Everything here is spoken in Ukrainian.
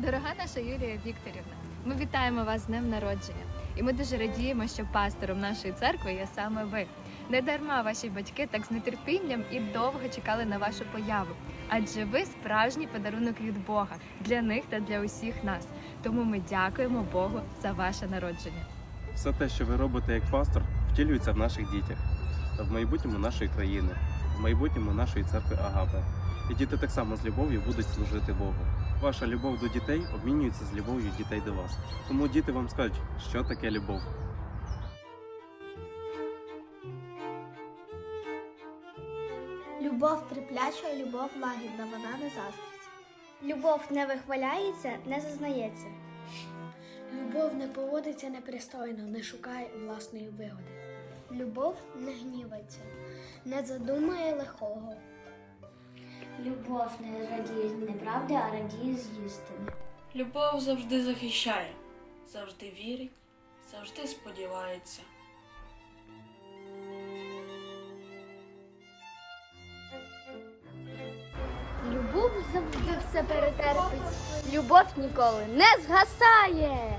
Дорога наша Юлія Вікторівна, ми вітаємо вас з днем народження. І ми дуже радіємо, що пастором нашої церкви є саме ви. Не дарма ваші батьки так з нетерпінням і довго чекали на вашу появу, адже ви справжній подарунок від Бога для них та для усіх нас. Тому ми дякуємо Богу за ваше народження. Все те, що ви робите як пастор, втілюється в наших дітях, та в майбутньому нашої країни, в майбутньому нашої церкви Агапе. І діти так само з любов'ю будуть служити Богу. Ваша любов до дітей обмінюється з любов'ю дітей до вас. Тому діти вам скажуть, що таке любов. Любов терпляча, любов лагідна, вона не заздрить. Любов не вихваляється, не зазнається. Любов не поводиться непристойно, не шукає власної вигоди. Любов не гнівається, не задумає лихого. Любов не радіє з неправди, а радіє з істини. Любов завжди захищає, завжди вірить, завжди сподівається. Любов завжди все перетерпить. Любов ніколи не згасає.